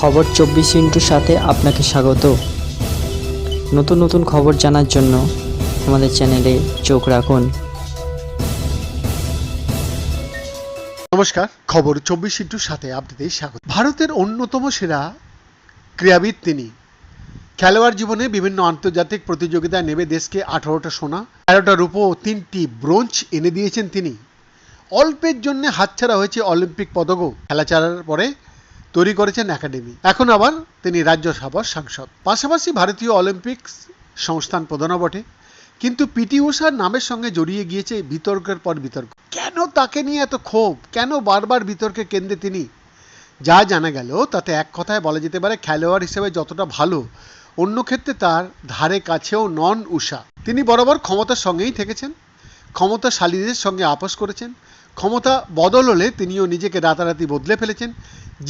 খবর চব্বিশ ইন্টুর সাথে আপনাকে স্বাগত। নতুন নতুন খবর জানার জন্য আমাদের চ্যানেলে চোখ রাখুন। নমস্কার, খবর চব্বিশ ইন্টুর সাথে আপনাদের স্বাগত। ভারতের অন্যতম সেরা ক্রীড়াবিদ তিনি। খেলোয়াড় জীবনে বিভিন্ন আন্তর্জাতিক প্রতিযোগিতায় নেমে দেশকে আঠারোটা সোনা, তেরোটা রূপো তিনটি ব্রোঞ্জ এনে দিয়েছেন তিনি। অল্পের জন্য হাতছাড়া হয়েছে অলিম্পিক পদকও। খেলা চালার পরে তৈরি করেছেন একাডেমি। এখন আবার তিনি রাজ্যসভার সাংসদ। পাশাপাশি ভারতীয় অলিম্পিক্স সংস্থান প্রধানও বটে। কিন্তু পিটি উষার নামের সঙ্গে জড়িয়ে গিয়েছে বিতর্কের পর বিতর্ক। কেন তাকে নিয়ে এত ক্ষোভ? কেন বারবার বিতর্কের কেন্দ্রে তিনি? যা জানা গেল, তাতে এক কথায় বলা যেতে পারে খেলোয়াড় হিসেবে যতটা ভালো, অন্য ক্ষেত্রে তার ধারে কাছেও নন উষা তিনি বরাবর ক্ষমতার সঙ্গেই থেকেছেন। ক্ষমতাশালীদের সঙ্গে আপোষ করেছেন। ক্ষমতা বদল হলে তিনিও নিজেকে রাতারাতি বদলে ফেলেছেন।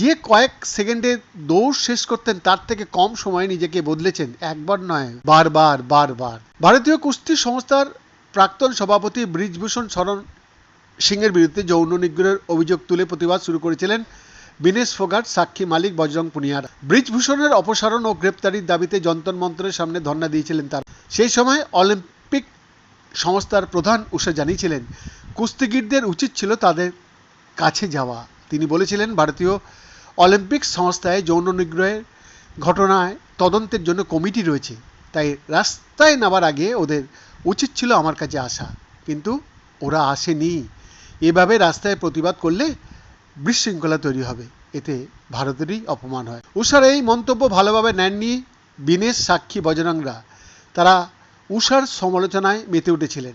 যে কয়েক সেকেন্ডে দৌড় শেষ করতেন, তার থেকে কম সময়ে নিজেকে বদলেছেন। একবার নয়, বারবার বারবার। ভারতীয় কুস্তি সংস্থার প্রাক্তন সভাপতি ব্রিজভূষণ শরণ সিংয়ের বিরুদ্ধে যৌন নিগ্রহের অভিযোগ তুলে প্রতিবাদ শুরু করেছিলেন বিনেশ ফোগাট, সাক্ষী মালিক বজরং পুনিয়ারা। ব্রিজভূষণের অপসারণ ও গ্রেপ্তারির দাবিতে যন্তর মন্ত্রের সামনে ধর্ণা দিয়েছিলেন তার। সেই সময় অলিম্পিক সংস্থার প্রধান উষা জানিয়েছিলেন কুস্তিগিরদের উচিত ছিল তাদের কাছে যাওয়া। তিনি বলেছিলেন, ভারতীয় অলিম্পিক সংস্থায় যৌন নিগ্রহের ঘটনায় তদন্তের জন্য কমিটি রয়েছে, তাই রাস্তায় নামার আগে ওদের উচিত ছিল আমার কাছে আসা। কিন্তু ওরা আসেনি। এভাবে রাস্তায় প্রতিবাদ করলে বিশৃঙ্খলা তৈরি হবে। এতে ভারতেরই অপমান হয়। উষার এই মন্তব্য ভালোভাবে নেননি বিনেশ সাক্ষী বজরংরা তারা উষার সমালোচনায় মেতে উঠেছিলেন।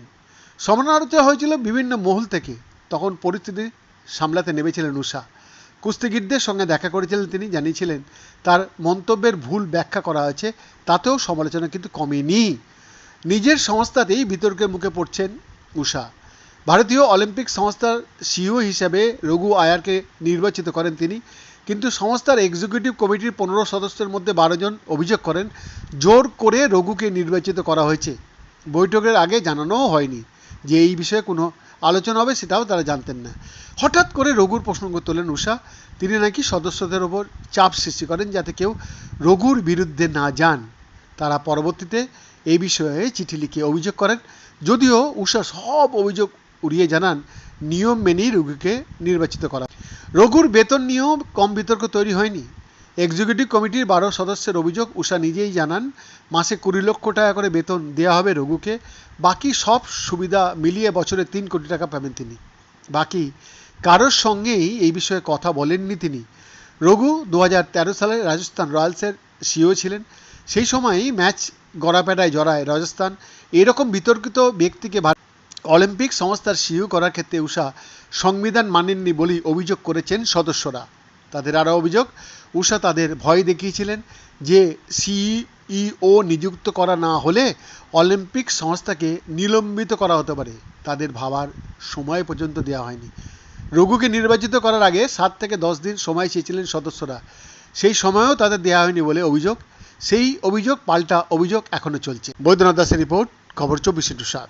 সমালোচনা হয়েছিল বিভিন্ন মহল থেকে। তখন পরিস্থিতি সামলাতে নেমেছিলেন উষা কুস্তিগিরদের সঙ্গে দেখা করেছিলেন তিনি, জানিয়েছিলেন, তার মন্তব্যের ভুল ব্যাখ্যা করা হয়েছে, তাতেও সমালোচনা কিন্তু কমেনি। নিজের সংস্থাতেই বিতর্কের মুখে পড়ছেন উষা ভারতীয় অলিম্পিক সংস্থার সিইও হিসেবে রঘু আয়ারকে নির্বাচিত করেন তিনি, কিন্তু সংস্থার এক্সিকিউটিভ কমিটির পনেরো সদস্যের মধ্যে বারো জন অভিযোগ করেন, জোর করে রঘুকে নির্বাচিত করা হয়েছে। বৈঠকের আগে জানানোও হয়নি। যে এই বিষয়ে কোনো আলোচনা হবে সেটাও তারা জানতেন না। হঠাৎ করে রঘুর প্রসঙ্গ তোলেন উষা তিনি নাকি সদস্যদের ওপর চাপ সৃষ্টি করেন যাতে কেউ রঘুর বিরুদ্ধে না যান। তারা পরবর্তীতে এই বিষয়ে চিঠি লিখে অভিযোগ করেন। যদিও উষা সব অভিযোগ উড়িয়ে জানান, নিয়ম মেনেই রঘুকে নির্বাচিত করা। রঘুর বেতন নিয়েও কম বিতর্ক তৈরি হয়নি। এক্সিকিউটিভ কমিটির বারো সদস্যের অভিযোগ উষা নিজেই জানান, মাসে কুড়ি লক্ষ টাকা করে বেতন দেওয়া হবে রঘুকে। বাকি সব সুবিধা মিলিয়ে বছরে তিন কোটি টাকা পাবেন তিনি। বাকি কারোর সঙ্গেই এই বিষয়ে কথা বলেননি তিনি। রঘু দু হাজার তেরো সালে রাজস্থান রয়্যালসের সিও ছিলেন। সেই সময়ই ম্যাচ গড়াপেটায় জড়ায় রাজস্থান। এরকম বিতর্কিত ব্যক্তিকে অলিম্পিক সংস্থার সিইও করার ক্ষেত্রে উষা সংবিধান মানেননি বলেই অভিযোগ করেছেন সদস্যরা। তাদের আরও অভিযোগ। উষা তাদের ভয় দেখিয়েছিলেন যে সিইও নিযুক্ত করা না হলে অলিম্পিক সংস্থাকে নিলম্বিত করা হতে পারে। তাদের ভাবার সময় পর্যন্ত দেওয়া হয়নি। রঘুকে নির্বাচিত করার আগে সাত থেকে দশ দিন সময় চেয়েছিলেন সদস্যরা। সেই সময়ও তাদের দেওয়া হয়নি বলে অভিযোগ। সেই অভিযোগ পাল্টা অভিযোগ এখনও চলছে। বৈদ্যনাথ দাসের রিপোর্ট, খবর চব্বিশ সাত।